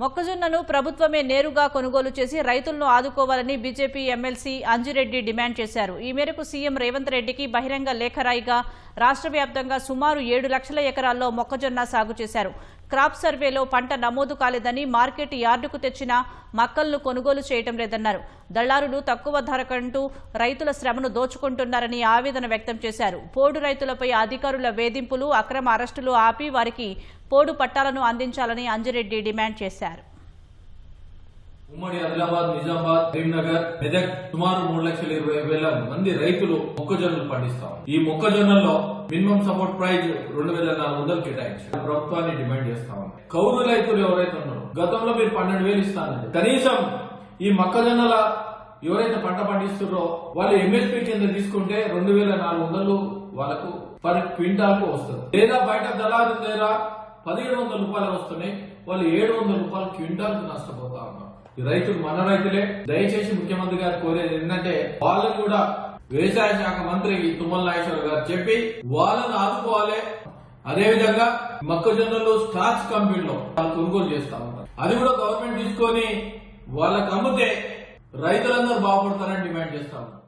మొక్కజొన్నను ప్రభుత్వమే నేరుగా కొనుగోలు చేసి రైతులను ఆదుకోవాలని బీజేపీ ఎమ్మెల్సీ అంజిరెడ్డి డిమాండ్ చేశారు. ఈ మేరకు సీఎం రేవంత్ రెడ్డికి బహిరంగ లేఖ రాయిగా రాష్ట్ర వ్యాప్తంగా సుమారు ఏడు లక్షల ఎకరాల్లో మొక్కజొన్న సాగు చేశారు. క్రాప్ సర్వేలో పంట నమోదు కాలేదని మార్కెట్ యార్డుకు తెచ్చిన మక్కలను కొనుగోలు చేయటం లేదన్నారు. దళారులు తక్కువ ధరకంటూ రైతుల శ్రమను దోచుకుంటున్నారని ఆవేదన వ్యక్తం చేశారు. పోడు రైతులపై అధికారుల వేధింపులు అక్రమ అరెస్టులు ఆపి వారికి పోడు పట్టాలను అందించాలని అంజిరెడ్డి డిమాండ్ చేశారు. ఉమ్మడి ఆదిలాబాద్ నిజామాబాద్ కరీంనగర్ మెదక్ సుమారు మూడు లక్షల ఇరవై వేల మంది రైతులు మొక్కజొన్నలు పండిస్తాం ఈ మొక్కజొన్నల్లో మినిమం సపోర్ట్ ప్రైజ్ రెండు వేల నాలుగు వందలు కేటాయించారు. ప్రభుత్వాన్ని డిమాండ్ చేస్తామని కౌరు కౌలు రైతులు ఎవరైతే ఉన్నారో గతంలో మీరు పన్నెండు వేలు ఇస్తానండి కనీసం ఈ మొక్కజొన్నల ఎవరైతే పంట పండిస్తున్నారో వాళ్ళు ఎంఎస్పీ కింద తీసుకుంటే రెండు వేల నాలుగు వందలు వాళ్ళకు పర్ క్వింటాల్కు వస్తుంది. లేదా బయట దళారు లేదా పదిహేడు వందల రూపాయలు వస్తున్నాయి. వాళ్ళు ఏడు వందల రూపాయలు క్వింటాల్ నష్టపోతా ఉన్నారు. ఈ రైతులు మన రైతులే. దయచేసి ముఖ్యమంత్రి గారు కోరేది ఏంటంటే వాళ్ళని కూడా వ్యవసాయ శాఖ మంత్రి తుమ్మల నాగేశ్వర గారు చెప్పి వాళ్ళని ఆదుకోవాలి. అదే విధంగా మొక్కజొన్నలు స్టార్చ్ కంపెనీలో వాళ్ళు కొనుగోలు చేస్తా ఉంటారు. అది కూడా గవర్నమెంట్ తీసుకొని వాళ్ళకి అమ్మితే రైతులందరూ బాగుపడతారని డిమాండ్ చేస్తా ఉన్నారు.